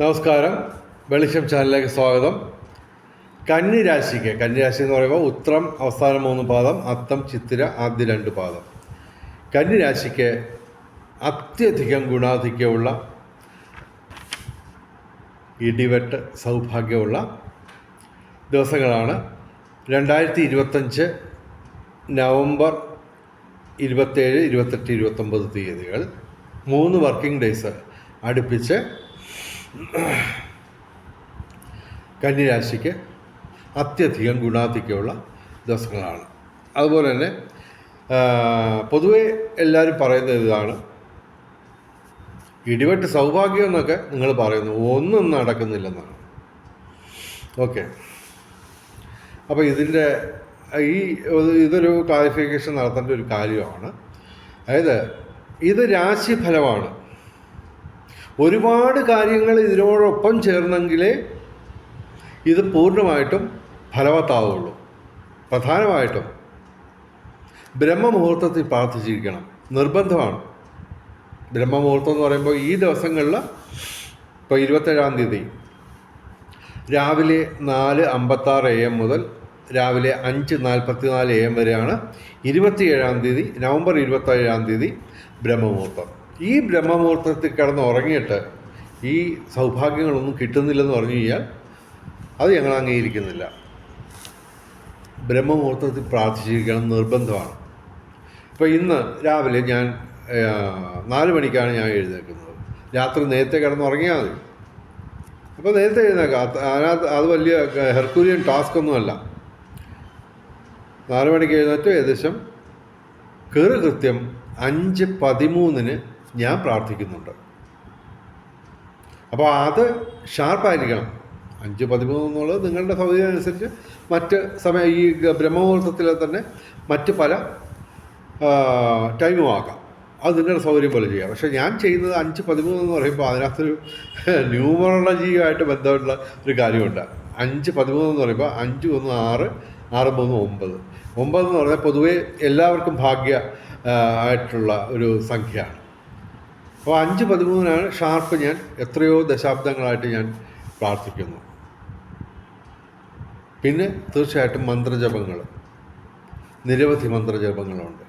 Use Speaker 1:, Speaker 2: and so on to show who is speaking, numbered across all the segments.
Speaker 1: നമസ്കാരം. വെളിച്ചം ചാനലിലേക്ക് സ്വാഗതം. കന്നിരാശിക്ക് കന്നിരാശി എന്ന് പറയുമ്പോൾ ഉത്രം അവസാനം മൂന്ന് പാദം അത്തം ചിത്തിര ആദ്യ രണ്ട് പാദം. കന്നിരാശിക്ക് അത്യധികം ഗുണാധിക്യമുള്ള ഇടിവെട്ട് സൗഭാഗ്യമുള്ള ദിവസങ്ങളാണ്. രണ്ടായിരത്തി ഇരുപത്തഞ്ച് നവംബർ ഇരുപത്തേഴ് ഇരുപത്തെട്ട് ഇരുപത്തൊമ്പത് തീയതികൾ മൂന്ന് വർക്കിംഗ് ഡേയ്സ് അടുപ്പിച്ച് കന്യരാശിക്ക് അത്യധികം ഗുണാധിക്യമുള്ള ദിവസങ്ങളാണ്. അതുപോലെ തന്നെ പൊതുവെ എല്ലാവരും പറയുന്ന ഇതാണ് ഇടിവെട്ട് സൗഭാഗ്യം എന്നൊക്കെ നിങ്ങൾ പറയുന്നു. ഒന്നും നടക്കുന്നില്ലെന്നാണ്. ഓക്കെ. അപ്പോൾ ഇതിന്റെ ഈ ഇതൊരു ക്ലാരിഫിക്കേഷൻ നടത്തേണ്ട ഒരു കാര്യമാണ്. അതായത് ഇത് രാശിഫലമാണ്. ഒരുപാട് കാര്യങ്ങൾ ഇതിനോടൊപ്പം ചേർന്നെങ്കിലേ ഇത് പൂർണമായിട്ടും ഫലവത്താവുള്ളൂ. പ്രധാനമായിട്ടും ബ്രഹ്മമുഹൂർത്തത്തിൽ പ്രാർത്ഥിച്ചിരിക്കണം. നിർബന്ധമാണ്. ബ്രഹ്മമുഹൂർത്തം എന്ന് പറയുമ്പോൾ ഈ ദിവസങ്ങളിൽ ഇപ്പോൾ ഇരുപത്തേഴാം തീയതി രാവിലെ നാല് അമ്പത്താറ് എ എം മുതൽ രാവിലെ അഞ്ച് നാൽപ്പത്തി നാല് എ എം വരെയാണ് ഇരുപത്തിയേഴാം തീയതി നവംബർ ഇരുപത്തേഴാം തീയതി ബ്രഹ്മമുഹൂർത്തം. ഈ ബ്രഹ്മമുഹൂർത്തത്തിൽ കിടന്ന് ഉറങ്ങിയിട്ട് ഈ സൗഭാഗ്യങ്ങളൊന്നും കിട്ടുന്നില്ലെന്ന് പറഞ്ഞു കഴിഞ്ഞാൽ അത് ഞങ്ങൾ അംഗീകരിക്കുന്നില്ല. ബ്രഹ്മമുഹൂർത്തത്തിൽ പ്രാർത്ഥിച്ചിരിക്കണം നിർബന്ധമാണ്. ഇപ്പോൾ ഇന്ന് രാവിലെ ഞാൻ നാല് മണിക്കാണ് ഞാൻ എഴുന്നേൽക്കുന്നത്. രാത്രി നേരത്തെ കിടന്നുറങ്ങിയാൽ മതി. അപ്പോൾ നേരത്തെ എഴുന്നേക്കാം അത് അതിനകത്ത് അത് വലിയ ഹെർക്കൂലിയൻ ടാസ്ക് ഒന്നുമല്ല നാല് മണിക്ക് എഴുന്നേറ്റ് ഏകദേശം കയറ് കൃത്യം അഞ്ച് പതിമൂന്നിന് ഞാൻ പ്രാർത്ഥിക്കുന്നുണ്ട്. അപ്പോൾ അത് ഷാർപ്പായിരിക്കണം. അഞ്ച് പതിമൂന്ന് എന്നുള്ളത് നിങ്ങളുടെ സൗകര്യം അനുസരിച്ച് മറ്റ് സമയം ഈ ബ്രഹ്മമുഹൂർത്തത്തിലെ തന്നെ മറ്റ് പല ടൈമും ആക്കാം അത് നിങ്ങളുടെ സൗകര്യം പോലെ ചെയ്യാം. പക്ഷേ ഞാൻ ചെയ്യുന്നത് അഞ്ച് പതിമൂന്ന് എന്ന് പറയുമ്പോൾ അതിനകത്തൊരു ന്യൂമറോളജിയുമായിട്ട് ബന്ധമുള്ള ഒരു കാര്യമുണ്ട്. അഞ്ച് പതിമൂന്ന് എന്ന് പറയുമ്പോൾ അഞ്ച് ഒന്ന് ആറ് ആറ് മൂന്ന് ഒമ്പത്. ഒമ്പത് എന്ന് പറഞ്ഞാൽ പൊതുവേ എല്ലാവർക്കും ഭാഗ്യ ആയിട്ടുള്ള ഒരു സംഖ്യയാണ്. അപ്പോൾ അഞ്ച് പതിമൂന്നിനാണ് ഷാർപ്പ് ഞാൻ എത്രയോ ദശാബ്ദങ്ങളായിട്ട് ഞാൻ പ്രാർത്ഥിക്കുന്നു. പിന്നെ തീർച്ചയായിട്ടും മന്ത്രജപങ്ങൾ നിരവധി മന്ത്രജപങ്ങളുണ്ട്.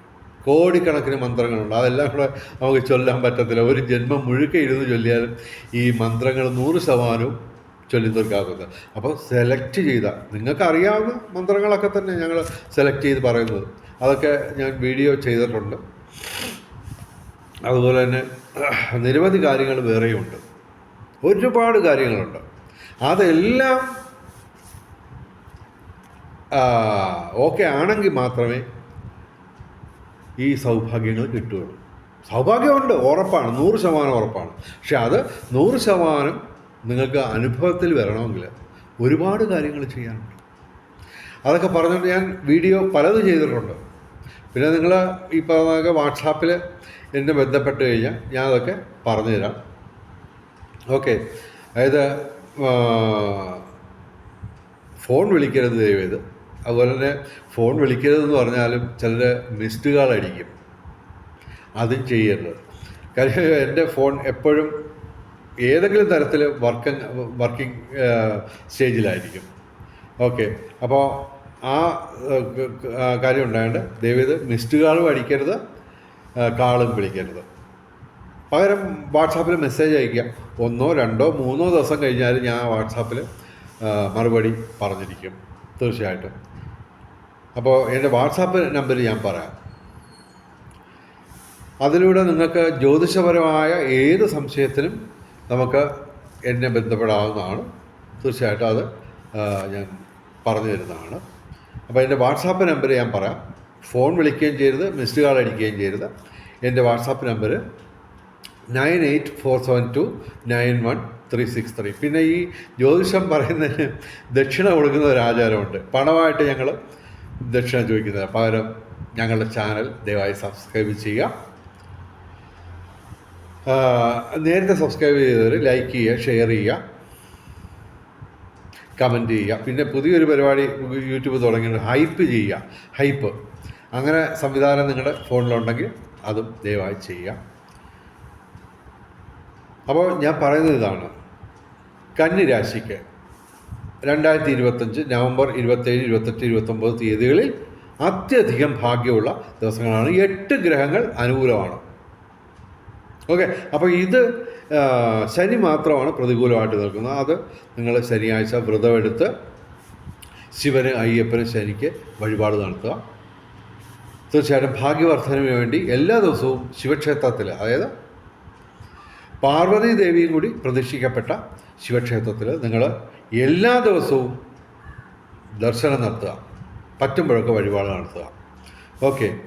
Speaker 1: കോടിക്കണക്കിന് മന്ത്രങ്ങളുണ്ട്. അതെല്ലാം കൂടെ നമുക്ക് ചൊല്ലാൻ പറ്റത്തില്ല. ഒരു ജന്മം മുഴുക്ക ഇരുന്ന് ചൊല്ലിയാലും ഈ മന്ത്രങ്ങൾ നൂറ് ശതമാനവും ചൊല്ലി തീർക്കാവുന്നത് അപ്പോൾ സെലക്ട് ചെയ്ത നിങ്ങൾക്കറിയാവുന്ന മന്ത്രങ്ങളൊക്കെ തന്നെ ഞങ്ങൾ സെലക്ട് ചെയ്ത് പറയുന്നത്. അതൊക്കെ ഞാൻ വീഡിയോ ചെയ്തിട്ടുണ്ട്. അതുപോലെ തന്നെ നിരവധി കാര്യങ്ങൾ വേറെയുണ്ട്. ഒരുപാട് കാര്യങ്ങളുണ്ട്. അതെല്ലാം ഓക്കെ ആണെങ്കിൽ മാത്രമേ ഈ സൗഭാഗ്യങ്ങൾ കിട്ടുകയുള്ളൂ. സൗഭാഗ്യമുണ്ട് ഉറപ്പാണ് നൂറ് ശതമാനം ഉറപ്പാണ്. പക്ഷെ അത് നൂറ് ശതമാനം നിങ്ങൾക്ക് അനുഭവത്തിൽ വരണമെങ്കിൽ ഒരുപാട് കാര്യങ്ങൾ ചെയ്യാനുണ്ട്. അതൊക്കെ പറഞ്ഞുകൊണ്ട് ഞാൻ വീഡിയോ പലതും ചെയ്തിട്ടുണ്ട്. പിന്നെ നിങ്ങൾ ഈ പറഞ്ഞ വാട്സാപ്പിൽ എന്നെ ബന്ധപ്പെട്ട് കഴിഞ്ഞാൽ ഞാൻ അതൊക്കെ പറഞ്ഞു തരാം ഓക്കെ. അതായത് ഫോൺ വിളിക്കരുത് ദയവേത് അതുപോലെ തന്നെ ഫോൺ വിളിക്കരുതെന്ന് പറഞ്ഞാലും ചിലർ മിസ്ഡ് കാൾ അടിക്കും അതും ചെയ്യരുത്. കാര്യം എന്റെ ഫോൺ എപ്പോഴും ഏതെങ്കിലും തരത്തിൽ വർക്കിംഗ് വർക്കിംഗ് സ്റ്റേജിലായിരിക്കും. ഓക്കെ. അപ്പോൾ ആ കാര്യം ഉണ്ടായതുകൊണ്ട് ദയവേത് മിസ്ഡ് കാളും അടിക്കരുത് കാളും വിളിക്കരുത്. പകരം വാട്സാപ്പിൽ മെസ്സേജ് അയക്കുക ഒന്നോ രണ്ടോ മൂന്നോ ദിവസം കഴിഞ്ഞാൽ ഞാൻ വാട്സാപ്പിൽ മറുപടി പറഞ്ഞിരിക്കും തീർച്ചയായിട്ടും. അപ്പോൾ എന്റെ വാട്സാപ്പ് നമ്പർ ഞാൻ പറയാം. അതിലൂടെ നിങ്ങൾക്ക് ജ്യോതിഷപരമായ ഏത് സംശയത്തിനും നമുക്ക് എന്നെ ബന്ധപ്പെടാവുന്നതാണ്. തീർച്ചയായിട്ടും അത് ഞാൻ പറഞ്ഞു തരുന്നതാണ്. അപ്പോൾ എന്റെ വാട്സാപ്പ് നമ്പർ ഞാൻ പറയാം. ഫോൺ വിളിക്കുകയും ചെയ്യരുത് മിസ്ഡ് കാൾ അടിക്കുകയും ചെയ്യരുത്. എന്റെ WhatsApp number nine eight four seven two nine one three six three. പിന്നെ ഈ ജ്യോതിഷം പറയുന്നതിന് ദക്ഷിണ കൊടുക്കുന്ന ഒരു ആചാരമുണ്ട്. പണമായിട്ട് ഞങ്ങൾ ദക്ഷിണ ചോദിക്കുന്നത്. പകരം ഞങ്ങളുടെ ചാനൽ ദയവായി സബ്സ്ക്രൈബ് ചെയ്യുക. നേരത്തെ സബ്സ്ക്രൈബ് ചെയ്തവർ ലൈക്ക് ചെയ്യുക ഷെയർ ചെയ്യുക. കമന്റ് ചെയ്യുക. പിന്നെ പുതിയൊരു പരിപാടി യൂട്യൂബ് തുടങ്ങിയിട്ട് ഹൈപ്പ് ചെയ്യുക. ഹൈപ്പ് അങ്ങനെ സംവിധാനം നിങ്ങളുടെ ഫോണിലുണ്ടെങ്കിൽ അതും ദയവായി ചെയ്യുക. അപ്പോൾ ഞാൻ പറയുന്നത് ഇതാണ്. കന്നി രാശിക്ക് രണ്ടായിരത്തി ഇരുപത്തഞ്ച് നവംബർ ഇരുപത്തേഴ് ഇരുപത്തെട്ട് ഇരുപത്തൊമ്പത് തീയതികളിൽ അത്യധികം ഭാഗ്യമുള്ള ദിവസങ്ങളാണ്. എട്ട് ഗ്രഹങ്ങൾ അനുകൂലമാണ്. ഓക്കെ അപ്പോൾ ഇത് ശനി മാത്രമാണ് പ്രതികൂലമായിട്ട് നിൽക്കുന്നത്. അത് നിങ്ങൾ ശനിയാഴ്ച വ്രതമെടുത്ത് ശിവന് അയ്യപ്പന് ശനിക്ക് വഴിപാട് നടത്തുക. തീർച്ചയായിട്ടും ഭാഗ്യവർദ്ധനവിന് വേണ്ടി എല്ലാ ദിവസവും ശിവക്ഷേത്രത്തിൽ അതായത് പാർവതി ദേവിയും കൂടി പ്രതിഷ്ഠിക്കപ്പെട്ട ശിവക്ഷേത്രത്തിൽ നിങ്ങൾ എല്ലാ ദിവസവും ദർശനം നടത്തുക. പറ്റുമ്പോഴൊക്കെ വഴിപാട് നടത്തുക. ഓക്കെ.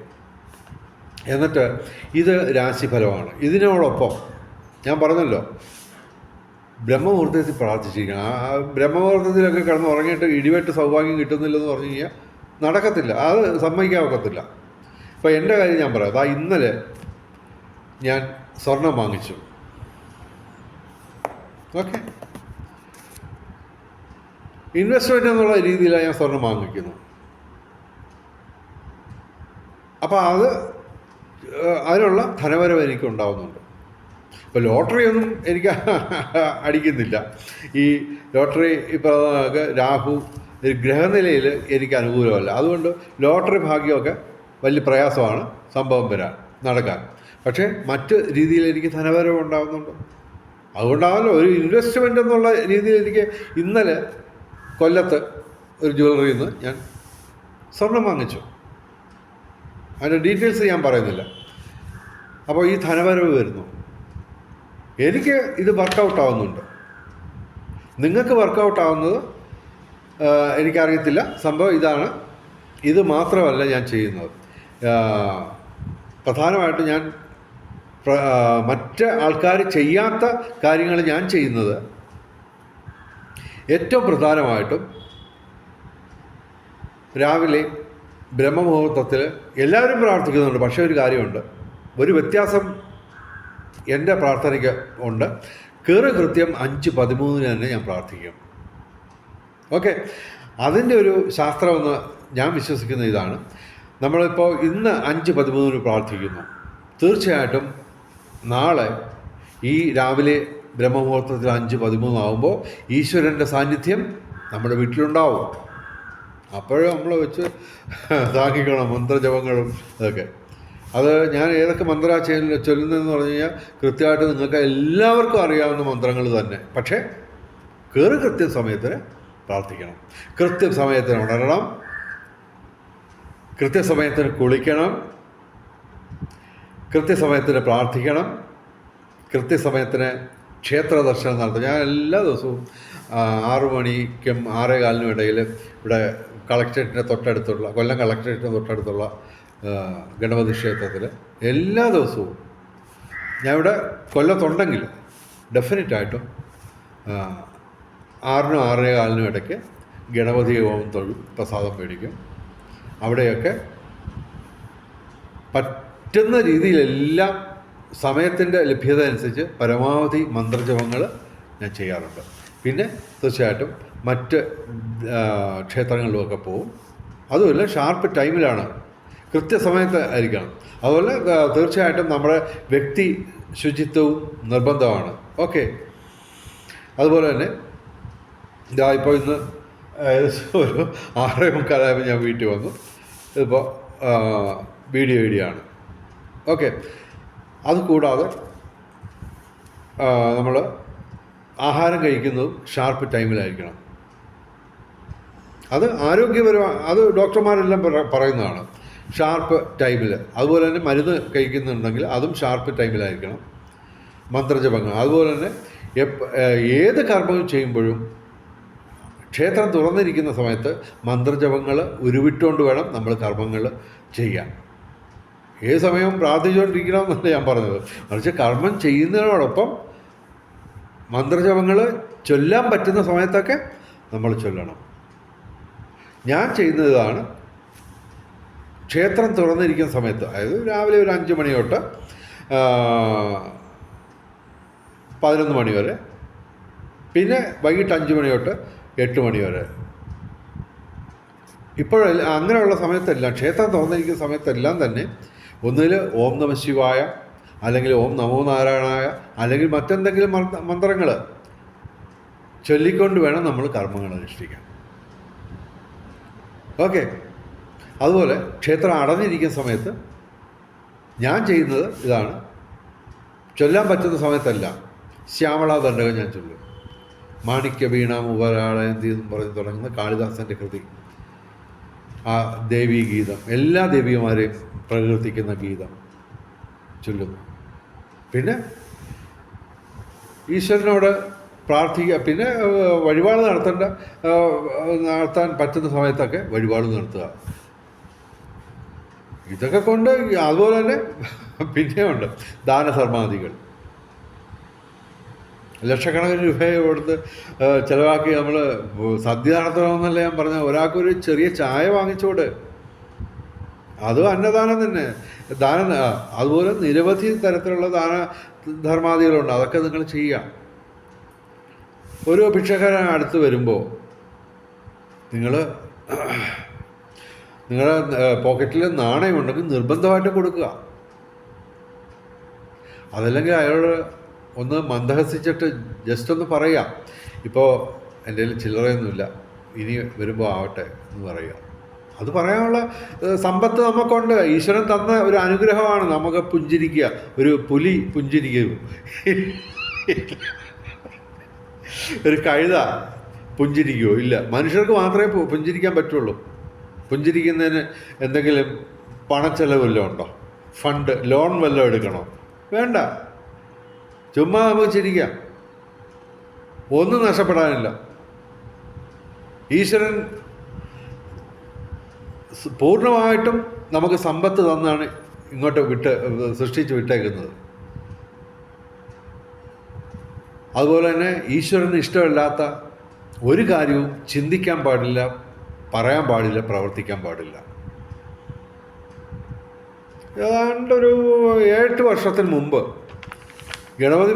Speaker 1: എന്നിട്ട് ഇത് രാശിഫലമാണ്. ഇതിനോടൊപ്പം ഞാൻ പറഞ്ഞല്ലോ. ബ്രഹ്മമുഹൂർത്തത്തിൽ പ്രാർത്ഥിച്ചിരിക്കണം. ആ ബ്രഹ്മമുഹൂർത്തത്തിലൊക്കെ കിടന്ന് ഉറങ്ങിയിട്ട് ഇടിവെട്ട് സൗഭാഗ്യം കിട്ടുന്നില്ലെന്ന് പറഞ്ഞു കഴിഞ്ഞാൽ നടക്കത്തില്ല. അത് സമ്മതിക്കാൻ ഒക്കത്തില്ല ഇപ്പോൾ എന്റെ കാര്യം ഞാൻ പറയാം. അതാ ഇന്നലെ ഞാൻ സ്വർണം വാങ്ങിച്ചു. ഓക്കെ. ഇൻവെസ്റ്റ്മെന്റ് എന്നുള്ള രീതിയിലാണ് ഞാൻ സ്വർണം വാങ്ങിക്കുന്നത്. അപ്പോൾ അത് അതിനുള്ള ധനവരവ് എനിക്ക് ഉണ്ടാവുന്നുണ്ട് ഇപ്പോൾ ലോട്ടറി ഒന്നും എനിക്ക് അടിക്കുന്നില്ല. ഈ ലോട്ടറി ഇപ്പോൾ രാഹു ഒരു ഗ്രഹനിലയിൽ എനിക്ക് അനുകൂലമല്ല. അതുകൊണ്ട് ലോട്ടറി ഭാഗ്യമൊക്കെ വലിയ പ്രയാസമാണ് സംഭവം വരാൻ നടക്കാൻ. പക്ഷേ മറ്റ് രീതിയിൽ എനിക്ക് ധനവരവ് ഉണ്ടാകുന്നുണ്ട് അതുകൊണ്ടാണല്ലോ ഒരു ഇൻവെസ്റ്റ്മെന്റ് എന്നുള്ള രീതിയിൽ എനിക്ക് ഇന്നലെ കൊല്ലത്ത് ഒരു ജ്വല്ലറിയിൽ നിന്ന് ഞാൻ സ്വർണം വാങ്ങിച്ചു. അതിന്റെ ഡീറ്റെയിൽസ് ഞാൻ പറയുന്നില്ല. അപ്പോൾ ഈ ധനവരവ് വരുന്നു. എനിക്ക് ഇത് വർക്കൗട്ട് ആവുന്നുണ്ട്. നിങ്ങൾക്ക് വർക്കൗട്ട് ആവുന്നത് എനിക്കറിയത്തില്ല. സംഭവം ഇതാണ്. ഇത് മാത്രമല്ല ഞാൻ ചെയ്യുന്നത്. പ്രധാനമായിട്ട് ഞാൻ മറ്റ് ആൾക്കാർ ചെയ്യാത്ത കാര്യങ്ങൾ ഞാൻ ചെയ്യുന്നത് ഏറ്റവും പ്രധാനമായിട്ടും രാവിലെ ബ്രഹ്മമുഹൂർത്തത്തിൽ എല്ലാവരും പ്രാർത്ഥിക്കുന്നുണ്ട്. പക്ഷേ ഒരു കാര്യമുണ്ട്. ഒരു വ്യത്യാസം എന്റെ പ്രാർത്ഥനയ്ക്ക് ഉണ്ട്. കയറി കൃത്യം അഞ്ച് പതിമൂന്നിന് തന്നെ ഞാൻ പ്രാർത്ഥിക്കും. ഓക്കെ. അതിന്റെ ഒരു ശാസ്ത്രമെന്ന് ഞാൻ വിശ്വസിക്കുന്ന ഇതാണ്. നമ്മളിപ്പോൾ ഇന്ന് അഞ്ച് പതിമൂന്നിന് പ്രാർത്ഥിക്കുന്നു. തീർച്ചയായിട്ടും നാളെ ഈ രാവിലെ ബ്രഹ്മമുഹൂർത്തത്തിൽ അഞ്ച് പതിമൂന്നാകുമ്പോൾ ഈശ്വരന്റെ സാന്നിധ്യം നമ്മുടെ വീട്ടിലുണ്ടാവും. അപ്പോഴും നമ്മൾ വെച്ച് താങ്ങിക്കണം മന്ത്രജപങ്ങളും അതൊക്കെ അത് ഞാൻ ഏതൊക്കെ മന്ത്ര ചൊല്ല- ചൊല്ലുന്നതെന്ന് പറഞ്ഞു കഴിഞ്ഞാൽ കൃത്യമായിട്ട് നിങ്ങൾക്ക് എല്ലാവർക്കും അറിയാവുന്ന മന്ത്രങ്ങൾ തന്നെ. പക്ഷേ കയറി കൃത്യസമയത്തിന് പ്രാർത്ഥിക്കണം. കൃത്യസമയത്തിന് ഉണരണം. കൃത്യസമയത്തിന് കുളിക്കണം. കൃത്യസമയത്തിന് പ്രാർത്ഥിക്കണം. കൃത്യസമയത്തിന് ക്ഷേത്ര ദർശനം നടത്തും. ഞാൻ എല്ലാ ദിവസവും ആറു മണിക്കും ആറേ കാലിനും ഇടയിൽ ഇവിടെ കളക്ടറേറ്റിന്റെ തൊട്ടടുത്തുള്ള കൊല്ലം കളക്ടറേറ്റിന്റെ തൊട്ടടുത്തുള്ള ഗണപതി ക്ഷേത്രത്തിൽ എല്ലാ ദിവസവും. ഞാൻ ഇവിടെ കൊല്ലത്തുണ്ടെങ്കിൽ ഡെഫിനറ്റായിട്ടും ആറിനും ആറേ കാലിനും ഇടയ്ക്ക് ഗണപതി ഹോമം തൊഴിൽ പ്രസാദം മേടിക്കും. അവിടെയൊക്കെ പറ്റുന്ന രീതിയിലെല്ലാം സമയത്തിന്റെ ലഭ്യത അനുസരിച്ച് പരമാവധി മന്ത്രജപങ്ങൾ ഞാൻ ചെയ്യാറുണ്ട്. പിന്നെ തീർച്ചയായിട്ടും മറ്റ് ക്ഷേത്രങ്ങളിലുമൊക്കെ പോവും. അതുമല്ല ഷാർപ്പ് ടൈമിലാണ് കൃത്യസമയത്ത് ആയിരിക്കണം. അതുപോലെ തീർച്ചയായിട്ടും നമ്മുടെ വ്യക്തി ശുചിത്വവും നിർബന്ധമാണ്. ഓക്കെ. അതുപോലെ തന്നെ ഇതാ ഇപ്പോൾ ഇന്ന് ഏകദേശം ഒരു ആറേ മുക്കാലായപ്പോൾ ഞാൻ വീട്ടിൽ വന്നു. ഇതിപ്പോൾ വീഡിയോ വീഡിയോ ഓക്കെ. അതുകൂടാതെ നമ്മൾ ആഹാരം കഴിക്കുന്നതും ഷാർപ്പ് ടൈമിലായിരിക്കണം. അത് ആരോഗ്യപരമാണ് അത് ഡോക്ടർമാരെല്ലാം പറ- പറയുന്നതാണ്. ഷാർപ്പ് ടൈമിൽ. അതുപോലെ തന്നെ മരുന്ന് കഴിക്കുന്നുണ്ടെങ്കിൽ അതും ഷാർപ്പ് ടൈമിലായിരിക്കണം. മന്ത്രജപങ്ങൾ. അതുപോലെ തന്നെ ഏത് കർമ്മം ചെയ്യുമ്പോഴും ക്ഷേത്രം തുറന്നിരിക്കുന്ന സമയത്ത് മന്ത്രജപങ്ങൾ ഉരുവിട്ടുകൊണ്ട് വേണം നമ്മൾ കർമ്മങ്ങൾ ചെയ്യാൻ. ഏത് സമയവും പ്രാർത്ഥിച്ചുകൊണ്ടിരിക്കണം എന്നല്ല ഞാൻ പറഞ്ഞത്. മറിച്ച് കർമ്മം ചെയ്യുന്നതിനോടൊപ്പം മന്ത്രജപങ്ങൾ ചൊല്ലാൻ പറ്റുന്ന സമയത്തൊക്കെ നമ്മൾ ചൊല്ലണം. ഞാൻ ചെയ്യുന്നതാണ് ക്ഷേത്രം തുറന്നിരിക്കുന്ന സമയത്ത് അതായത് രാവിലെ ഒരു അഞ്ച് മണി തൊട്ട് പതിനൊന്ന് മണി വരെ പിന്നെ വൈകിട്ട് അഞ്ച് മണി തൊട്ട് എട്ട് മണി വരെ. ഇപ്പോഴല്ല അങ്ങനെയുള്ള സമയത്തെല്ലാം ക്ഷേത്രം തുറന്നിരിക്കുന്ന സമയത്തെല്ലാം തന്നെ ഒന്നിൽ ഓം നമ ശിവായ അല്ലെങ്കിൽ ഓം നമോ നാരായണായ അല്ലെങ്കിൽ മറ്റെന്തെങ്കിലും മന്ത്രങ്ങൾ ചൊല്ലിക്കൊണ്ട് വേണം നമ്മൾ കർമ്മങ്ങൾ അനുഷ്ഠിക്കാൻ. ഓക്കെ. അതുപോലെ ക്ഷേത്രം അടഞ്ഞിരിക്കുന്ന സമയത്ത് ഞാൻ ചെയ്യുന്നത് ഇതാണ്. ചൊല്ലാൻ പറ്റുന്ന സമയത്തല്ല. ശ്യാമള ദണ്ഡകം ഞാൻ ചൊല്ലും. മാണിക്യ വീണ ഉപരാളയന്തി എന്നും പറഞ്ഞ് തുടങ്ങുന്ന കാളിദാസന്റെ കൃതി. ആ ദേവീ ഗീതം എല്ലാ ദേവിമാരെയും പ്രകീർത്തിക്കുന്ന ഗീതം ചൊല്ലുന്നു. പിന്നെ ഈശ്വരനോട് പ്രാർത്ഥിക്കുക. പിന്നെ വഴിപാട് നടത്തേണ്ട നടത്താൻ പറ്റുന്ന സമയത്തൊക്കെ വഴിപാട് നടത്തുക. ഇതൊക്കെ കൊണ്ട് അതുപോലെ തന്നെ പിന്നെയുണ്ട് ദാനധർമാദികൾ. ലക്ഷക്കണക്കിന് രൂപ കൊടുത്ത് ചിലവാക്കി നമ്മൾ സദ്യ നടത്തണമെന്നല്ല ഞാൻ പറഞ്ഞ ഒരാൾക്കൊരു ചെറിയ ചായ വാങ്ങിച്ചോട്. അതും അന്നദാനം തന്നെ. ദാനം അതുപോലെ നിരവധി തരത്തിലുള്ള ദാന ധർമാദികളുണ്ട് അതൊക്കെ നിങ്ങൾ ചെയ്യാം ഒരു ഭിക്ഷക്കാരൻ അടുത്ത് വരുമ്പോൾ നിങ്ങൾ നിങ്ങളുടെ പോക്കറ്റിൽ നാണയം ഉണ്ടെങ്കിൽ നിർബന്ധമായിട്ട് കൊടുക്കുക. അതല്ലെങ്കിൽ അയാൾ ഒന്ന് മന്ദഹസിച്ചിട്ട് ജസ്റ്റ് ഒന്ന് പറയാം ഇപ്പോൾ എന്റെ കയ്യിൽ ചില്ലറയൊന്നുമില്ല ഇനി വരുമ്പോൾ ആവട്ടെ എന്ന് പറയുക അത് പറയാനുള്ള സമ്പത്ത് നമുക്കുണ്ട് ഈശ്വരൻ തന്ന ഒരു അനുഗ്രഹമാണ് നമുക്ക് പുഞ്ചിരിക്കുക. ഒരു പുലി പുഞ്ചിരിക്കുക ഒരു കഴുത പുഞ്ചിരിക്കുമോ ഇല്ല. മനുഷ്യർക്ക് മാത്രമേ പുഞ്ചിരിക്കാൻ പറ്റുള്ളൂ. പുഞ്ചിരിക്കുന്നതിന് എന്തെങ്കിലും പണച്ചെലവ് വല്ലതും ഉണ്ടോ? ഫണ്ട് ലോൺ വല്ലതും എടുക്കണോ? വേണ്ട. ചുമ്മാ നമുക്ക് ചിരിക്കാം ഒന്നും നഷ്ടപ്പെടാനില്ല. ഈശ്വരൻ പൂർണമായിട്ടും നമുക്ക് സമ്പത്ത് തന്നാണ് ഇങ്ങോട്ട് വിട്ട് സൃഷ്ടിച്ച് വിട്ടേക്കുന്നത്. അതുപോലെ തന്നെ ഈശ്വരന് ഇഷ്ടമില്ലാത്ത ഒരു കാര്യവും ചിന്തിക്കാൻ പാടില്ല. പറയാൻ പാടില്ല പ്രവർത്തിക്കാൻ പാടില്ല. ഏതാണ്ടൊരു ഏഴ് വർഷത്തിന് മുമ്പ് ഗണപതി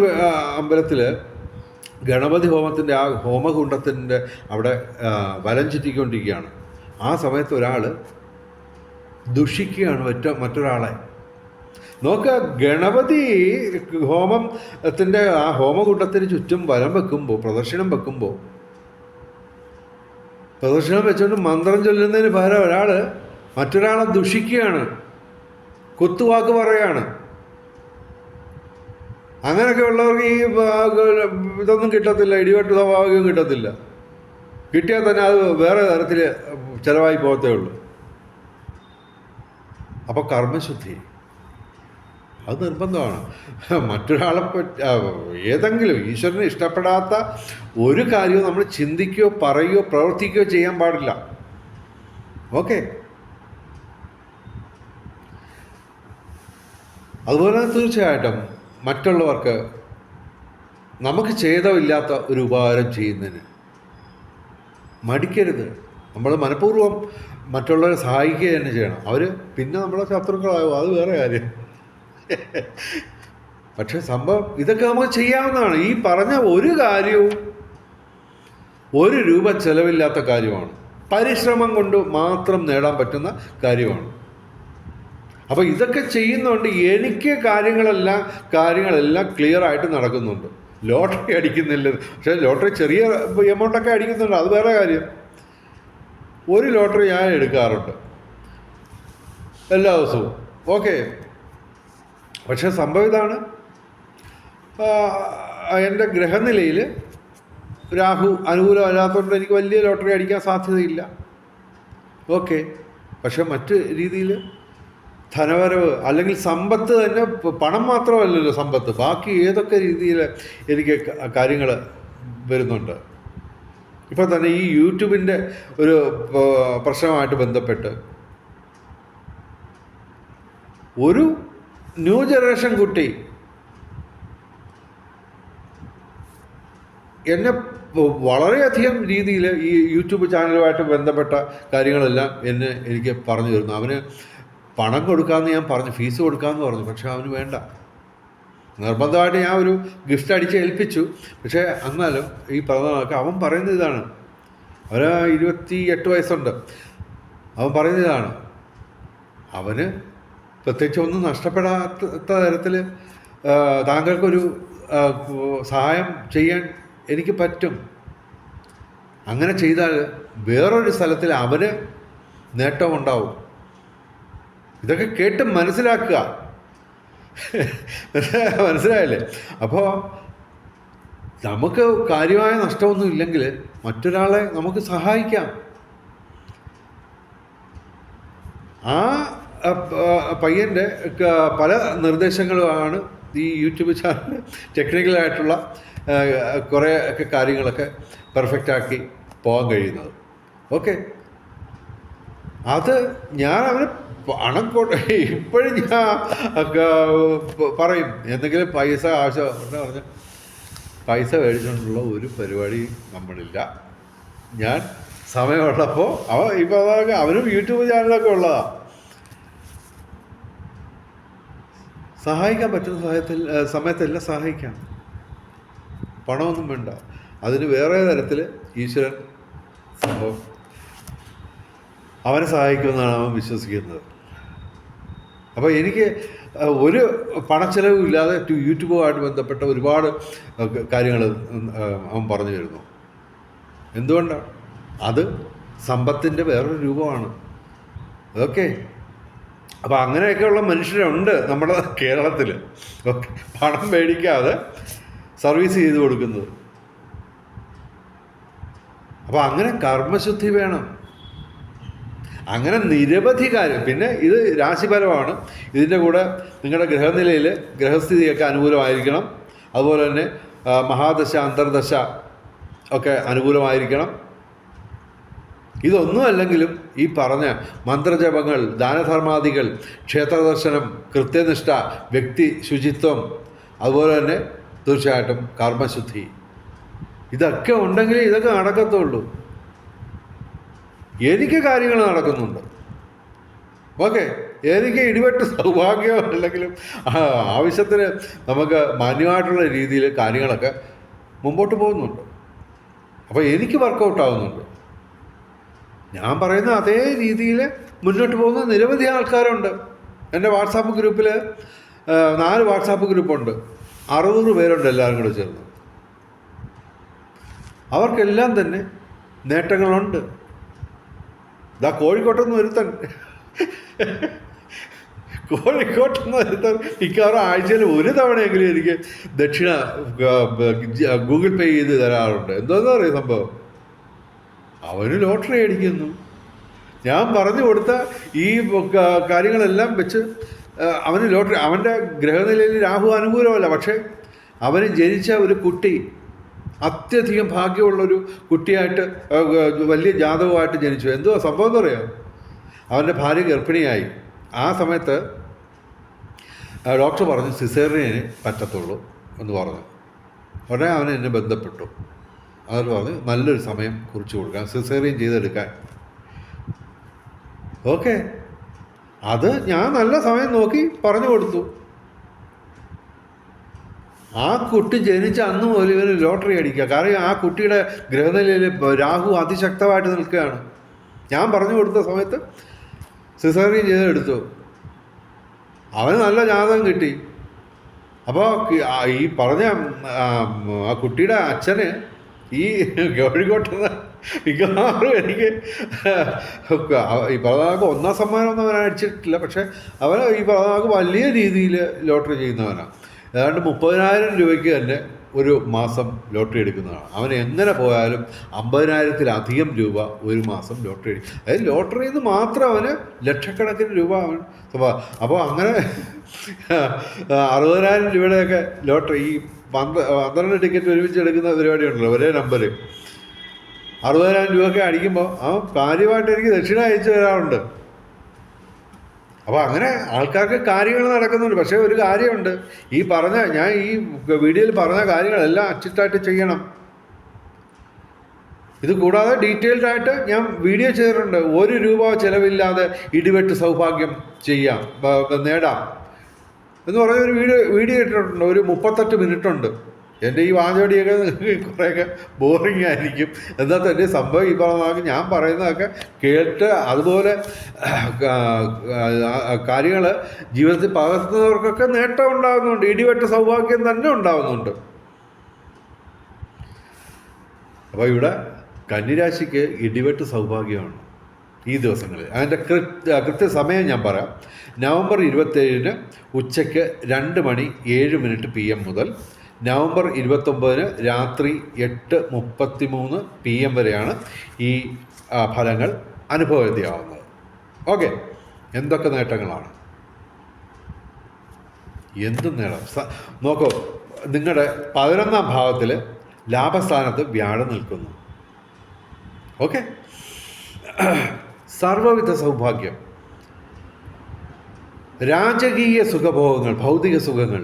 Speaker 1: അമ്പലത്തിൽ ഗണപതി ഹോമത്തിന്റെ ആ ഹോമകുണ്ടത്തിന്റെ അവിടെ വലം ചുറ്റിക്കൊണ്ടിരിക്കുകയാണ്. ആ സമയത്ത് ഒരാൾ ദുഷിക്കുകയാണ് മറ്റ മറ്റൊരാളെ. നോക്കുക ഗണപതി ഹോമത്തിന്റെ ആ ഹോമകുണ്ടത്തിന് ചുറ്റും വലം വെക്കുമ്പോൾ പ്രദർശനം വെക്കുമ്പോൾ പ്രദക്ഷിണം വെച്ചുകൊണ്ട് മന്ത്രം ചൊല്ലുന്നതിന് പകരം ഒരാൾ മറ്റൊരാളെ ദുഷിക്കുകയാണ്. കുത്തുവാക്ക് പറയാണ്. അങ്ങനെയൊക്കെ ഉള്ളവർക്ക് ഈ ഇതൊന്നും കിട്ടത്തില്ല ഇടിവെട്ട് സ്വാഭാവികം കിട്ടത്തില്ല. കിട്ടിയാൽ തന്നെ അത് വേറെ തരത്തിൽ ചിലവായി പോകത്തേ ഉള്ളൂ. അപ്പോൾ കർമ്മശുദ്ധി. അത് നിർബന്ധമാണ്. മറ്റൊരാളെ ഏതെങ്കിലും ഈശ്വരനെ ഇഷ്ടപ്പെടാത്ത ഒരു കാര്യവും നമ്മൾ ചിന്തിക്കുകയോ പറയുകയോ പ്രവർത്തിക്കുകയോ ചെയ്യാൻ പാടില്ല. ഓക്കെ? അതുപോലെ തന്നെ തീർച്ചയായിട്ടും മറ്റുള്ളവർക്ക് നമുക്ക് ഛേദമില്ലാത്ത ഒരു ഉപകാരം ചെയ്യുന്നതിന് മടിക്കരുത്. നമ്മൾ മനഃപൂർവം മറ്റുള്ളവരെ സഹായിക്കുക തന്നെ ചെയ്യണം. അവർ പിന്നെ നമ്മളെ ശത്രുക്കളാകും. അത് വേറെ കാര്യം. പക്ഷെ സംഭവം ഇതൊക്കെ നമുക്ക് ചെയ്യാവുന്നതാണ്. ഈ പറഞ്ഞ ഒരു കാര്യവും ഒരു രൂപ ചെലവില്ലാത്ത കാര്യമാണ്. പരിശ്രമം കൊണ്ട് മാത്രം നേടാൻ പറ്റുന്ന കാര്യമാണ്. അപ്പോൾ ഇതൊക്കെ ചെയ്യുന്നതുകൊണ്ട് എനിക്ക് കാര്യങ്ങളെല്ലാം കാര്യങ്ങളെല്ലാം ക്ലിയർ ആയിട്ട് നടക്കുന്നുണ്ട്. ലോട്ടറി അടിക്കുന്നില്ല. പക്ഷേ ലോട്ടറി ചെറിയ എമൗണ്ടൊക്കെ അടിക്കുന്നുണ്ട്. അത് വേറെ കാര്യം. ഒരു ലോട്ടറി ഞാൻ എടുക്കാറുണ്ട്. എല്ലാ ദിവസവും. ഓക്കെ പക്ഷേ സംഭവം ഇതാണ്. എന്റെ ഗ്രഹനിലയിൽ രാഹു അനുകൂലമല്ലാത്തതുകൊണ്ട് എനിക്ക് വലിയ ലോട്ടറി അടിക്കാൻ സാധ്യതയില്ല. ഓക്കെ. പക്ഷെ മറ്റ് രീതിയിൽ ധനവരവ് അല്ലെങ്കിൽ സമ്പത്ത് തന്നെ പണം മാത്രമല്ലല്ലോ സമ്പത്ത്. ബാക്കി ഏതൊക്കെ രീതിയിൽ എനിക്ക് കാര്യങ്ങൾ വരുന്നുണ്ട്. ഇപ്പം തന്നെ ഈ യൂട്യൂബിന്റെ ഒരു പ്രശ്നമായിട്ട് ബന്ധപ്പെട്ട് ഒരു ന്യൂ ജനറേഷൻ കുട്ടി എന്നെ വളരെയധികം രീതിയിൽ ഈ യൂട്യൂബ് ചാനലുമായിട്ട് ബന്ധപ്പെട്ട കാര്യങ്ങളെല്ലാം എന്നെ എനിക്ക് പറഞ്ഞു തരുന്നു. അവന് പണം കൊടുക്കാമെന്ന് ഞാൻ പറഞ്ഞു ഫീസ് കൊടുക്കാമെന്ന് പറഞ്ഞു പക്ഷെ അവന് വേണ്ട. നിർബന്ധമായിട്ട് ഞാൻ ഒരു ഗിഫ്റ്റ് അടിച്ച് ഏൽപ്പിച്ചു. പക്ഷേ എന്നാലും ഈ പറഞ്ഞതൊക്കെ അവൻ പറയുന്ന ഇതാണ്. അവന് ഇരുപത്തി എട്ട് വയസ്സുണ്ട്. അവൻ പറയുന്ന ഇതാണ്. അവന് പ്രത്യേകിച്ച് ഒന്നും നഷ്ടപ്പെടാത്ത തരത്തിൽ താങ്കൾക്കൊരു സഹായം ചെയ്യാൻ എനിക്ക് പറ്റും. അങ്ങനെ ചെയ്താൽ വേറൊരു സ്ഥലത്തിൽ അവന് നേട്ടമുണ്ടാവും ഇതൊക്കെ കേട്ട് മനസ്സിലാക്കുക. മനസ്സിലായല്ലേ? അപ്പോൾ നമുക്ക് കാര്യമായ നഷ്ടമൊന്നും ഇല്ലെങ്കിൽ മറ്റൊരാളെ നമുക്ക് സഹായിക്കാം. ആ പയ്യന്റെ പല നിർദ്ദേശങ്ങളുമാണ് ഈ യൂട്യൂബ് ചാനൽ ടെക്നിക്കലായിട്ടുള്ള കുറേ ഒക്കെ കാര്യങ്ങളൊക്കെ പെർഫെക്റ്റാക്കി പോകാൻ കഴിയുന്നത്. ഓക്കെ. അത് ഞാൻ അവന് പണം കൊണ്ട് ഇപ്പോഴും ഞാൻ പറയും. എന്തെങ്കിലും പൈസ ആവശ്യം എന്ന് പറഞ്ഞ് പൈസ മേടിച്ചുകൊണ്ടുള്ള ഒരു പരിപാടി നമ്മളില്ല. ഞാൻ സമയമുള്ളപ്പോൾ അവ ഇപ്പോൾ അതൊക്കെ അവനും യൂട്യൂബ് ചാനലൊക്കെ ഉള്ളതാണ് സഹായിക്കാൻ പറ്റുന്ന സഹായത്തിൽ സമയത്തെല്ലാം സഹായിക്കാം. പണമൊന്നും വേണ്ട. അതിന് വേറെ തരത്തിൽ ഈശ്വരൻ സംഭവം അവനെ സഹായിക്കുമെന്നാണ് അവൻ വിശ്വസിക്കുന്നത്. അപ്പോൾ എനിക്ക് ഒരു പണച്ചെലവും ഇല്ലാതെ യൂട്യൂബുമായിട്ട് ബന്ധപ്പെട്ട ഒരുപാട് കാര്യങ്ങൾ അവൻ പറഞ്ഞു തരുന്നു. എന്തുകൊണ്ടാണ് അത് സമ്പത്തിന്റെ വേറൊരു രൂപമാണ്. ഓക്കെ? അപ്പോൾ അങ്ങനെയൊക്കെയുള്ള മനുഷ്യരുണ്ട് നമ്മുടെ കേരളത്തിൽ ഓക്കെ. പണം മേടിക്കാതെ സർവീസ് ചെയ്ത് കൊടുക്കുന്നത്. അപ്പോൾ അങ്ങനെ കർമ്മശുദ്ധി വേണം. അങ്ങനെ നിരവധി കാര്യം. പിന്നെ ഇത് രാശിഫലമാണ്. ഇതിന്റെ കൂടെ നിങ്ങളുടെ ഗ്രഹനിലയിൽ ഗ്രഹസ്ഥിതിയൊക്കെ അനുകൂലമായിരിക്കണം. അതുപോലെ തന്നെ മഹാദശ അന്തർദശ ഒക്കെ അനുകൂലമായിരിക്കണം. ഇതൊന്നും അല്ലെങ്കിലും ഈ പറഞ്ഞ മന്ത്രജപങ്ങൾ ദാനധർമാദികൾ ക്ഷേത്രദർശനം കൃത്യനിഷ്ഠ വ്യക്തി ശുചിത്വം അതുപോലെ തന്നെ തീർച്ചയായിട്ടും കർമ്മശുദ്ധി. ഇതൊക്കെ ഉണ്ടെങ്കിലേ ഇതൊക്കെ നടക്കത്തുള്ളൂ. എനിക്ക് കാര്യങ്ങൾ നടക്കുന്നുണ്ട്. ഓക്കെ എനിക്ക് ഇടിവെട്ട് സൗഭാഗ്യം അല്ലെങ്കിലും ആ, ആവശ്യത്തിന് നമുക്ക് മാന്യമായിട്ടുള്ള രീതിയിൽ കാര്യങ്ങളൊക്കെ മുമ്പോട്ട് പോകുന്നുണ്ട്. അപ്പോൾ എനിക്ക് വർക്കൗട്ട് ആവുന്നുണ്ട്. ഞാൻ പറയുന്ന അതേ രീതിയിൽ മുന്നോട്ട് പോകുന്ന നിരവധി ആൾക്കാരുണ്ട്. എന്റെ വാട്സാപ്പ് ഗ്രൂപ്പിൽ നാല് വാട്സാപ്പ് ഗ്രൂപ്പുണ്ട്. അറുന്നൂറ് പേരുണ്ട് എല്ലാവരും കൂടെ ചേർന്ന്. അവർക്കെല്ലാം തന്നെ നേട്ടങ്ങളുണ്ട്. ഇതാ കോഴിക്കോട്ടെന്ന് ഒരുത്തൻ. കോഴിക്കോട്ടെന്ന് ഒരുത്തൻ മിക്കവാറും ആഴ്ചയിൽ ഒരു തവണയെങ്കിലും എനിക്ക് ദക്ഷിണ ഗൂഗിൾ പേ ചെയ്ത് തരാറുണ്ട്. എന്തോന്നറിയ അറിയാം സംഭവം? അവന് ലോട്ടറി അടിക്കുന്നു. ഞാൻ പറഞ്ഞു കൊടുത്ത ഈ കാര്യങ്ങളെല്ലാം വെച്ച് അവന് ലോട്ടറി അവന്റെ ഗ്രഹനിലയിൽ രാഹു അനുകൂലമല്ല. പക്ഷേ അവന് ജനിച്ച ഒരു കുട്ടി അത്യധികം ഭാഗ്യമുള്ളൊരു കുട്ടിയായിട്ട് വലിയ ജാതകമായിട്ട് ജനിച്ചു. എന്തുവാ സംഭവം എന്ന് പറയാം അവന്റെ ഭാര്യ ഗർഭിണിയായി. ആ സമയത്ത് ഡോക്ടർ പറഞ്ഞു സിസേറിയന് പറ്റത്തുള്ളൂ എന്ന് പറഞ്ഞു. ഉടനെ അവൻ എന്നെ ബന്ധപ്പെട്ടു. അവർ പറഞ്ഞ് നല്ലൊരു സമയം കുറിച്ച് കൊടുക്കാൻ സിസേറിയൻ ചെയ്തെടുക്കാൻ. ഓക്കെ അത് ഞാൻ നല്ല സമയം നോക്കി പറഞ്ഞു കൊടുത്തു. ആ കുട്ടി ജനിച്ച അന്ന് മുതൽ ഇവന് ലോട്ടറി അടിക്കുക. കാരണം ആ കുട്ടിയുടെ ഗ്രഹനിലയിൽ രാഹു അതിശക്തമായിട്ട് നിൽക്കുകയാണ്. ഞാൻ പറഞ്ഞു കൊടുത്ത സമയത്ത് സിസേറിയൻ ചെയ്തെടുത്തു. അവന് നല്ല ജാതകം കിട്ടി. അപ്പോൾ ഈ പറഞ്ഞ ആ കുട്ടിയുടെ അച്ഛന് ഈ കോഴിക്കോട്ട് മിക്കവാറും എനിക്ക് ഈ പ്രധാനക്ക് ഒന്നാം സമ്മാനമൊന്നും അവൻ അടിച്ചിട്ടില്ല. പക്ഷെ അവൻ ഈ പ്രധാനക്ക് വലിയ രീതിയിൽ ലോട്ടറി ചെയ്യുന്നവനാണ്. ഏതാണ്ട് മുപ്പതിനായിരം രൂപയ്ക്ക് തന്നെ ഒരു മാസം ലോട്ടറി എടുക്കുന്നതാണ് അവൻ എങ്ങനെ പോയാലും അമ്പതിനായിരത്തിലധികം രൂപ ഒരു മാസം ലോട്ടറി അടിക്കും. അതായത് ലോട്ടറിയിൽ നിന്ന് മാത്രം അവന് ലക്ഷക്കണക്കിന് രൂപ അവൻ അപ്പോൾ അങ്ങനെ അറുപതിനായിരം രൂപയുടെയൊക്കെ ലോട്ടറി ഈ പന്ത് പന്ത്രണ്ട് ടിക്കറ്റ് ഒരുമിച്ച് എടുക്കുന്ന പരിപാടി ഉണ്ടല്ലോ ഒരേ നമ്പർ അറുപതിനായിരം രൂപയൊക്കെ അടിക്കുമ്പോൾ ആ കാര്യമായിട്ട് എനിക്ക് ദക്ഷിണ അയച്ചു തരാറുണ്ട്. അപ്പോൾ അങ്ങനെ ആൾക്കാർക്ക് കാര്യങ്ങൾ നടക്കുന്നുണ്ട് പക്ഷേ ഒരു കാര്യമുണ്ട്. ഈ പറഞ്ഞ ഞാൻ ഈ വീഡിയോയിൽ പറഞ്ഞ കാര്യങ്ങളെല്ലാം അച്ചിട്ടായിട്ട് ചെയ്യണം. ഇത് കൂടാതെ ഡീറ്റെയിൽഡ് ആയിട്ട് ഞാൻ വീഡിയോ ചെയ്തിട്ടുണ്ട്. ഒരു രൂപ ചിലവില്ലാതെ ഇടിവെട്ട് സൗഭാഗ്യം ചെയ്യാം നേടാം. എന്ന് പറഞ്ഞ ഒരു വീഡിയോ വീഡിയോ ഇട്ടിട്ടുണ്ട്. ഒരു മുപ്പത്തെട്ട് മിനിറ്റ് ഉണ്ട് എന്റെ ഈ വാചോടിയൊക്കെ കുറേയൊക്കെ ബോറിംഗ് ആയിരിക്കും. എന്നാൽ തന്നെ സംഭവം? ഈ പറഞ്ഞ ഞാൻ പറയുന്നതൊക്കെ കേട്ട് അതുപോലെ കാര്യങ്ങൾ ജീവിതത്തിൽ പകർത്തുന്നവർക്കൊക്കെ നേട്ടം ഉണ്ടാകുന്നുണ്ട്. ഇടിവെട്ട സൗഭാഗ്യം തന്നെ ഉണ്ടാകുന്നുണ്ട്. അപ്പോൾ ഇവിടെ കന്നിരാശിക്ക് ഇടിവെട്ട് സൗഭാഗ്യമാണ്. ഈ ദിവസങ്ങളിൽ. അതിന്റെ കൃത്യ കൃത്യസമയം ഞാൻ പറയാം. നവംബർ ഇരുപത്തേഴിന് ഉച്ചയ്ക്ക് രണ്ട് മണി ഏഴ് മിനിറ്റ് പി എം മുതൽ നവംബർ ഇരുപത്തൊമ്പതിന് രാത്രി എട്ട് മുപ്പത്തി മൂന്ന് പി എം വരെയാണ് ഈ ഫലങ്ങൾ അനുഭവവേദ്യമാവുന്നത് ഓക്കെ. എന്തൊക്കെ നേട്ടങ്ങളാണ്? എന്തും നേടാം സ- നോക്കൂ. നിങ്ങളുടെ പതിനൊന്നാം ഭാവത്തിൽ ലാഭസ്ഥാനത്ത് വ്യാഴം നിൽക്കുന്നു. ഓക്കെ. സർവവിധ സൗഭാഗ്യം. രാജകീയ സുഖഭോഗങ്ങൾ ഭൗതിക സുഖങ്ങൾ.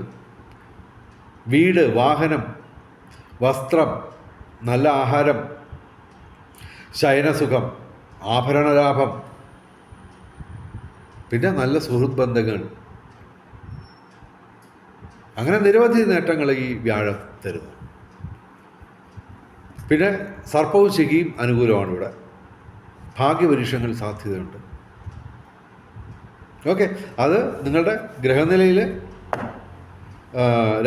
Speaker 1: വീട് വാഹനം വസ്ത്രം നല്ല ആഹാരം ശയനസുഖം ആഭരണലാഭം പിന്നെ നല്ല സുഹൃത്ത് ബന്ധങ്ങൾ. അങ്ങനെ നിരവധി നേട്ടങ്ങൾ ഈ വ്യാഴം തരുന്നു. പിന്നെ സർപ്പവും ശിഖിയും അനുകൂലമാണ് ഇവിടെ. ഭാഗ്യപരീക്ഷങ്ങൾ സാധ്യതയുണ്ട്. ഓക്കെ അത് നിങ്ങളുടെ ഗ്രഹനിലയിൽ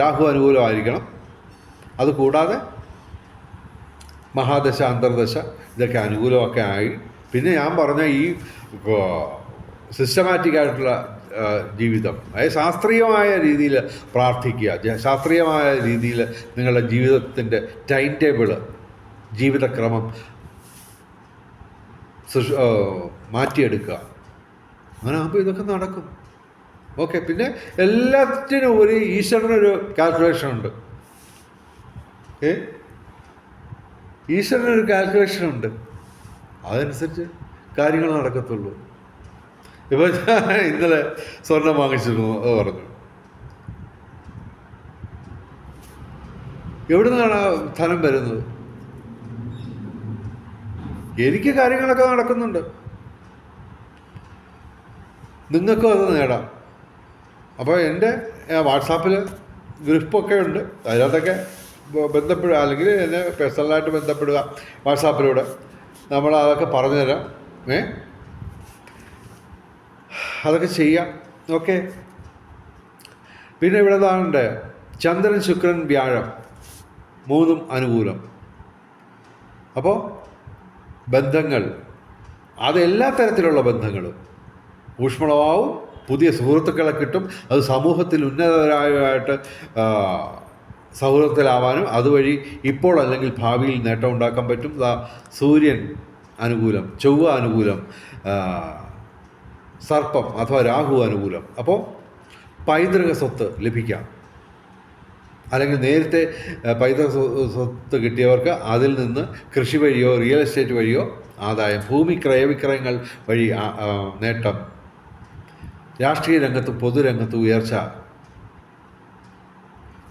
Speaker 1: രാഹു അനുകൂലമായിരിക്കണം അത് കൂടാതെ മഹാദശ അന്തർദശ ഇതൊക്കെ അനുകൂലമൊക്കെ ആയി. പിന്നെ ഞാൻ പറഞ്ഞ ഈ സിസ്റ്റമാറ്റിക് ആയിട്ടുള്ള ജീവിതം അതായത് ശാസ്ത്രീയമായ രീതിയിൽ പ്രാർത്ഥിക്കുക ശാസ്ത്രീയമായ രീതിയിൽ നിങ്ങളുടെ ജീവിതത്തിന്റെ ടൈം ടേബിൾ ജീവിതക്രമം സൃഷ് മാറ്റിയെടുക്കുക. അങ്ങനെ ആകുമ്പോൾ ഇതൊക്കെ നടക്കും. ഓക്കെ പിന്നെ എല്ലാത്തിനും ഒരു ഈശ്വരനൊരു കാൽക്കുലേഷൻ ഉണ്ട്. ഏ? ഈശ്വരനൊരു കാൽക്കുലേഷൻ ഉണ്ട്. അതനുസരിച്ച് കാര്യങ്ങൾ നടക്കത്തുള്ളൂ. ഇപ്പം ഞാൻ ഇന്നലെ സ്വർണം വാങ്ങിച്ചിരുന്നു അത് പറഞ്ഞു. എവിടെ നിന്നാണ് ആ ധനം വരുന്നത്? എനിക്ക് കാര്യങ്ങളൊക്കെ നടക്കുന്നുണ്ട്. നിങ്ങൾക്കും അത് നേടാം. അപ്പോൾ എന്റെ വാട്സാപ്പിൽ ഗ്രൂപ്പൊക്കെ ഉണ്ട്. അതിനകത്തൊക്കെ ബന്ധപ്പെടുക. അല്ലെങ്കിൽ എന്നെ പേഴ്സണലായിട്ട് ബന്ധപ്പെടുക വാട്സാപ്പിലൂടെ. നമ്മൾ അതൊക്കെ പറഞ്ഞുതരാം ഏ? അതൊക്കെ ചെയ്യാം. ഓക്കെ. പിന്നെ ഇവിടെ താണ്ട് ചന്ദ്രൻ ശുക്രൻ വ്യാഴം. മൂന്നും അനുകൂലം. അപ്പോൾ ബന്ധങ്ങൾ. അത് എല്ലാ തരത്തിലുള്ള ബന്ധങ്ങളും. ഊഷ്മളമാവും പുതിയ സുഹൃത്തുക്കളെ കിട്ടും. അത് സമൂഹത്തിൽ ഉന്നതരായിട്ട് സൗഹൃദത്തിലാവാനും അതുവഴി ഇപ്പോൾ അല്ലെങ്കിൽ ഭാവിയിൽ നേട്ടം ഉണ്ടാക്കാൻ പറ്റും. സൂര്യൻ അനുകൂലം ചൊവ്വ അനുകൂലം സർപ്പം അഥവാ രാഹു അനുകൂലം. അപ്പോൾ പൈതൃക സ്വത്ത് ലഭിക്കാം. അല്ലെങ്കിൽ നേരത്തെ പൈത പൈതൃക സ്വത്ത് കിട്ടിയവർക്ക് അതിൽ നിന്ന് കൃഷി വഴിയോ റിയൽ എസ്റ്റേറ്റ് വഴിയോ ആദായം ഭൂമി ക്രയവിക്രയങ്ങൾ വഴി നേട്ടം. രാഷ്ട്രീയ രംഗത്ത് പൊതുരംഗത്ത് ഉയർച്ച.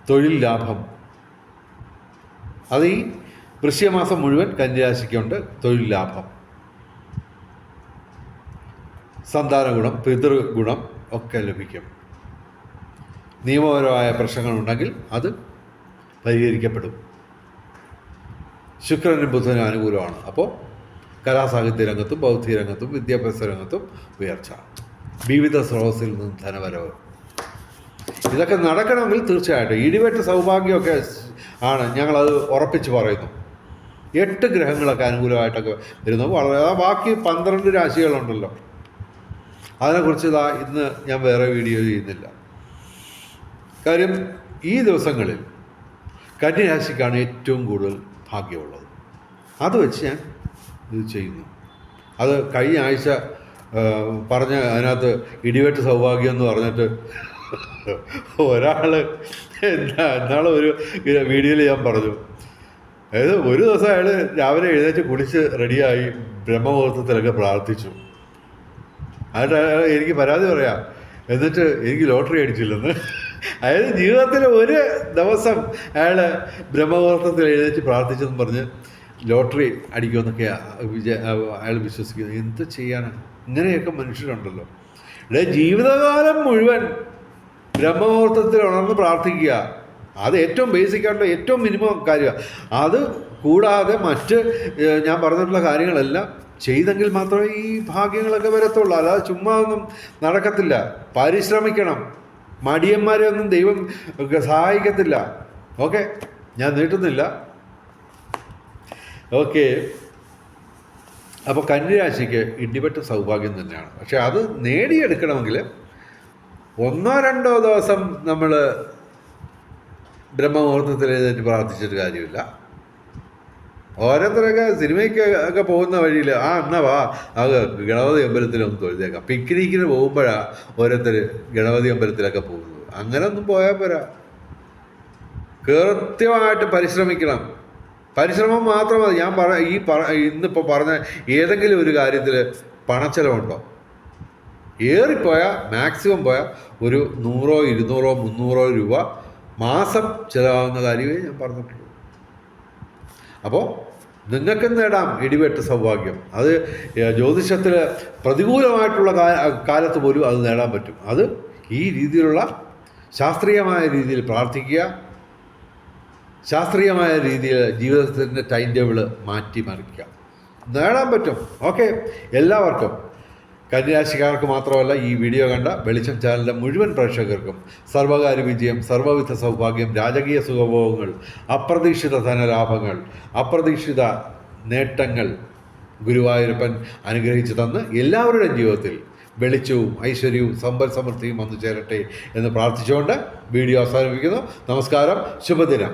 Speaker 1: തൊഴിൽ ലാഭം. അത് ഈ വൃശ്യമാസം മുഴുവൻ കന്യാശിക്കുണ്ട് തൊഴിൽ ലാഭം. സന്താന ഗുണം പിതൃഗുണം ഒക്കെ ലഭിക്കും. നിയമപരമായ പ്രശ്നങ്ങളുണ്ടെങ്കിൽ അത് പരിഹരിക്കപ്പെടും. ശുക്രനും ബുധനും അനുകൂലമാണ്. അപ്പോൾ കലാസാഹിത്യ രംഗത്തും ബൗദ്ധിക രംഗത്തും വിദ്യാഭ്യാസ രംഗത്തും ഉയർച്ച. വിവിധ സ്രോതസ്സിൽ നിന്നും ധനവരവ്. ഇതൊക്കെ നടക്കണമെങ്കിൽ തീർച്ചയായിട്ടും ഇടിവെട്ട് സൗഭാഗ്യമൊക്കെ ആണ് ഞങ്ങളത് ഉറപ്പിച്ച് പറയുന്നു. എട്ട് ഗ്രഹങ്ങളൊക്കെ അനുകൂലമായിട്ടൊക്കെ വരുന്നു. വളരെ ബാക്കി പന്ത്രണ്ട് രാശികളുണ്ടല്ലോ. അതിനെക്കുറിച്ച് ഇതാ ഇന്ന് ഞാൻ വേറെ വീഡിയോ ചെയ്യുന്നില്ല. കാര്യം ഈ ദിവസങ്ങളിൽ കന്യരാശിക്കാണ് ഏറ്റവും കൂടുതൽ ഭാഗ്യമുള്ളത്. അത് വെച്ച് ഞാൻ ഇത് ചെയ്യുന്നു. അത് കഴിഞ്ഞ ആഴ്ച പറഞ്ഞ അതിനകത്ത് ഇടിവെട്ട് സൗഭാഗ്യം എന്ന് പറഞ്ഞിട്ട് ഒരാൾ എന്താ എന്നാളും ഒരു വീഡിയോയിൽ ഞാൻ പറഞ്ഞു. അതായത് ഒരു ദിവസം അയാൾ രാവിലെ എഴുന്നേറ്റ് കുളിച്ച് റെഡിയായി ബ്രഹ്മമുഹൂർത്തത്തിലൊക്കെ പ്രാർത്ഥിച്ചു. എന്നിട്ട് എനിക്ക് പരാതി പറയാം. എന്നിട്ട് എനിക്ക് ലോട്ടറി അടിച്ചില്ലെന്ന്. അതായത് ജീവിതത്തിൽ ഒരു ദിവസം അയാൾ ബ്രഹ്മമുഹൂർത്തത്തിൽ എഴുന്നേറ്റ് പ്രാർത്ഥിച്ചെന്ന് പറഞ്ഞ് ലോട്ടറി അടിക്കുമെന്നൊക്കെ അയാൾ വിശ്വസിക്കുന്നു എന്ത് ചെയ്യാനാണ് ഇങ്ങനെയൊക്കെ മനുഷ്യരുണ്ടല്ലോ. ഇവിടെ ജീവിതകാലം മുഴുവൻ ബ്രഹ്മമുഹൂർത്തത്തിൽ ഉണർന്ന് പ്രാർത്ഥിക്കുക. അത് ഏറ്റവും ബേസിക് ആയിട്ടുള്ള ഏറ്റവും മിനിമം കാര്യമാണ് അത് കൂടാതെ മറ്റ് ഞാൻ പറഞ്ഞിട്ടുള്ള കാര്യങ്ങളെല്ലാം ചെയ്തെങ്കിൽ മാത്രമേ ഈ ഭാഗ്യങ്ങളൊക്കെ വരത്തുള്ളൂ. അല്ലാതെ ചുമ്മാ ഒന്നും നടക്കത്തില്ല. പരിശ്രമിക്കണം. മടിയന്മാരെ ഒന്നും ദൈവം സഹായിക്കത്തില്ല. ഓക്കെ ഞാൻ നീട്ടുന്നില്ല. ഓക്കെ. അപ്പോൾ കന്നിരാശിക്ക് ഇടിവെട്ട് സൗഭാഗ്യം തന്നെയാണ്. പക്ഷെ അത് നേടിയെടുക്കണമെങ്കിൽ ഒന്നോ രണ്ടോ ദിവസം നമ്മൾ ബ്രഹ്മമുഹൂർത്തത്തിൽ എഴുന്നേറ്റ് പ്രാർത്ഥിച്ചിട്ട് കാര്യമില്ല. ഓരോരുത്തരൊക്കെ സിനിമയ്ക്ക് ഒക്കെ പോകുന്ന വഴിയിൽ ആ എന്നാ വാ അത് ഗണപതി അമ്പലത്തിലൊന്ന് തൊഴുതേക്കാം. പിക്നിക്കിന് പോകുമ്പോഴാണ് ഓരോരുത്തർ ഗണപതി അമ്പലത്തിലൊക്കെ പോകുന്നത്. അങ്ങനെ ഒന്നും പോയാൽ പോരാ. കൃത്യമായിട്ട് പരിശ്രമിക്കണം. പരിശ്രമം മാത്രം മതി. ഞാൻ പറ ഈ പറ ഇന്നിപ്പോൾ പറഞ്ഞ ഏതെങ്കിലും ഒരു കാര്യത്തിൽ പണച്ചെലവുണ്ടോ? ഏറിപ്പോയാൽ മാക്സിമം പോയാൽ ഒരു നൂറോ ഇരുന്നൂറോ മുന്നൂറോ രൂപ മാസം ചിലവാകുന്ന കാര്യമേ ഞാൻ പറഞ്ഞിട്ടുള്ളൂ. അപ്പോൾ നിങ്ങൾക്കും നേടാം? ഇടിവെട്ട് സൗഭാഗ്യം. അത് ജ്യോതിഷത്തിൽ പ്രതികൂലമായിട്ടുള്ള കാലത്ത് പോലും അത് നേടാൻ പറ്റും. അത് ഈ രീതിയിലുള്ള ശാസ്ത്രീയമായ രീതിയിൽ പ്രാർത്ഥിക്കുക. ശാസ്ത്രീയമായ രീതിയിൽ ജീവിതത്തിന്റെ ടൈം ടേബിൾ മാറ്റി മറിക്കുക നേടാൻ പറ്റും. ഓക്കെ? എല്ലാവർക്കും കന്യാശിക്കാർക്ക് മാത്രമല്ല ഈ വീഡിയോ കണ്ട വെളിച്ചം ചാനലിലെ മുഴുവൻ പ്രേക്ഷകർക്കും സർവകാര്യ വിജയം സർവവിധ സൗഭാഗ്യം രാജകീയ സുഖഭോഗങ്ങൾ അപ്രതീക്ഷിത ധനലാഭങ്ങൾ അപ്രതീക്ഷിത നേട്ടങ്ങൾ ഗുരുവായൂരപ്പൻ അനുഗ്രഹിച്ചു തന്ന് എല്ലാവരുടെയും ജീവിതത്തിൽ വെളിച്ചവും ഐശ്വര്യവും സമ്പൽ സമൃദ്ധിയും വന്നു ചേരട്ടെ എന്ന് പ്രാർത്ഥിച്ചുകൊണ്ട് വീഡിയോ അവസാനിപ്പിക്കുന്നു. നമസ്കാരം. ശുഭദിനം.